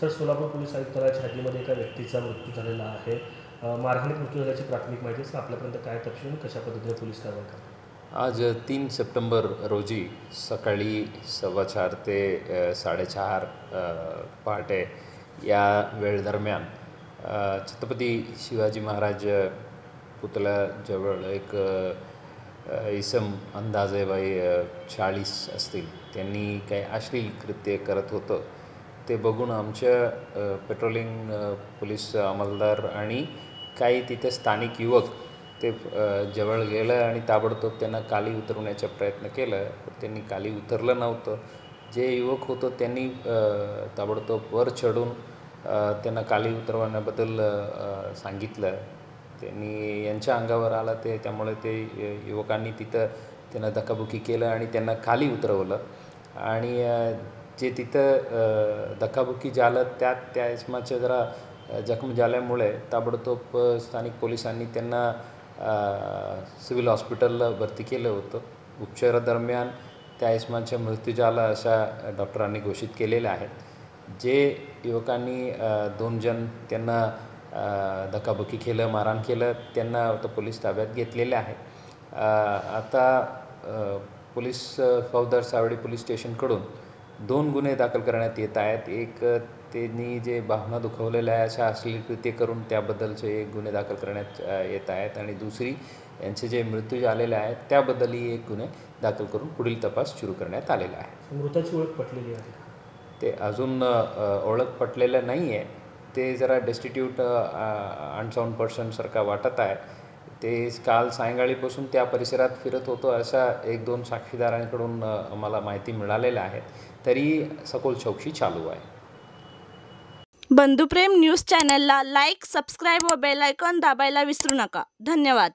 Sir Solapur police आयुक्तालयाच्या हद्दीमध्ये एका व्यक्तीचा मृत्यू झालेला आहे. मारहाणीत मृत्यू झाल्याची प्राथमिक माहिती आहे. सर आपल्यापर्यंत काय तपशील कशा पद्धतीने पोलीस कारवाई करतात? आज तीन सप्टेंबर रोजी सकाळी सव्वा चार ते साडेचार पहाटे या वेळदरम्यान छत्रपती शिवाजी महाराज पुतळ्याजवळ एक इसम अंदाजे बाई चाळीस असतील. त्यांनी काही अश्लील कृत्य करत होतं. ते बघून आमच्या पेट्रोलिंग पोलीस अंमलदार आणि काही तिथे स्थानिक युवक ते जवळ गेलं आणि ताबडतोब त्यांना खाली उतरवण्याचा प्रयत्न केला. पण त्यांनी खाली उतरलं नव्हतं. जे युवक होतं त्यांनी ताबडतोब वर चढून त्यांना खाली उतरवण्याबद्दल सांगितलं. त्यांनी यांच्या अंगावर आला ते त्यामुळे ते युवकांनी तिथं त्यांना धकाबुकी केलं आणि त्यांना खाली उतरवलं. आणि जे तिथं धक्काबुक्की झालं त्यात त्या इसमाच्या जरा जखम झाल्यामुळे ताबडतोब स्थानिक पोलिसांनी त्यांना सिव्हिल हॉस्पिटलला भरती केलं होतं. उपचारादरम्यान त्या इसमाचा मृत्यू झाला अशा डॉक्टरांनी घोषित केलेल्या आहेत. जे युवकांनी दोन जण त्यांना धक्काबुक्की केलं मारहाण केलं त्यांना आता पोलीस ताब्यात घेतलेले आहे. आता पोलीस फौदर फौजदार सावडी पोलीस स्टेशनकडून दोन गुन्हे दाखल करण्यात येत आहेत. एक त्यांनी जे भावना दुखवलेल्या आहे अशा अश्लील कृत्य करून त्याबद्दलचे गुन्हे दाखल करण्यात येत आहेत. आणि दुसरी यांचे जे मृत्यू झालेले आहेत त्याबद्दलही एक गुन्हे दाखल करून पुढील तपास सुरू करण्यात आलेला आहे. मृताची ओळख पटलेली आहे? ते अजून ओळख पटलेलं नाही आहे ते जरा डेस्टिट्यूट अनसाऊंड पर्सनसारखा वाटत आहे. ते काल सायंकाळीपासून त्या परिसरात फिरत होतो अशा एक दोन साक्षीदारांकडून मला माहिती मिळालेल्या आहेत. तरी सखोल चौकशी चालू आहे. बंधुप्रेम न्यूज चॅनलला लाईक सबस्क्राईब व बेल आयकॉन दाबायला विसरू नका. धन्यवाद.